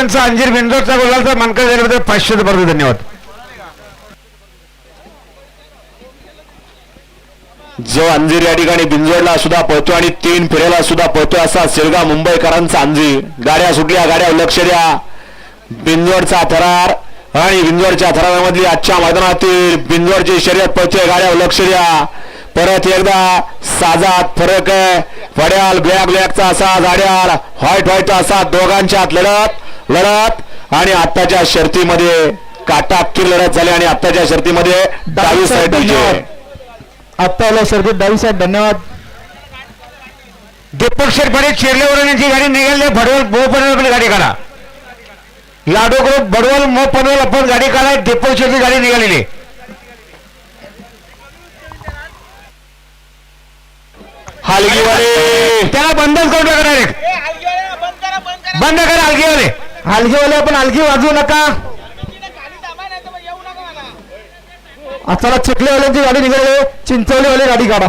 यांचा अंजीर बिंदोरचा गोलाचा मानकर झाल्याबद्दल पाचशे रुपये धन्यवाद जो अंजीर या ठिकाणी बिंजोडला सुद्धा पळतो आणि तीन फेऱ्याला सुद्धा पळतो असा सिरगा मुंबईकरांचा अंजीर. गाड्या सुटल्या गाड्या लक्ष द्या. बिंजोडचा थरार आणि बिंजोडच्या थरारामधली आजच्या मैदानातील बिंजोडची शर्यत पळते गाड्या लक्ष द्या. परत एकदा साजात फरक आहे. वड्याल ब्लॅक ब्लॅकचा असा गाड्याल व्हाईट व्हाईट असा दोघांच्यात लढत. लढत आणि आत्ताच्या शर्तीमध्ये काटाकीर लढत झाली आणि आत्ताच्या शर्तीमध्ये डावी साईड आत्ता आल्या शर्यतीत डावी साहेब धन्यवाद. दीपक शेरपाडे चिरलेवरून यांची गाडी निघाली भडवल मो पनवेल गाडी काढा. लाडो ग्रुप बडवल मो पनवेल आपण गाडी काढा दीपक शेरची गाडी निघालेली. हालगीवाले त्याला बंधन करून टाका डायरेक्ट बंद करा हलगीवाले हलगीवाले आपण हलगी वाजवू नका. आता चिखलेवाल्यांची गाडी निघाली. चिंचवलीवाली गाडी काढा.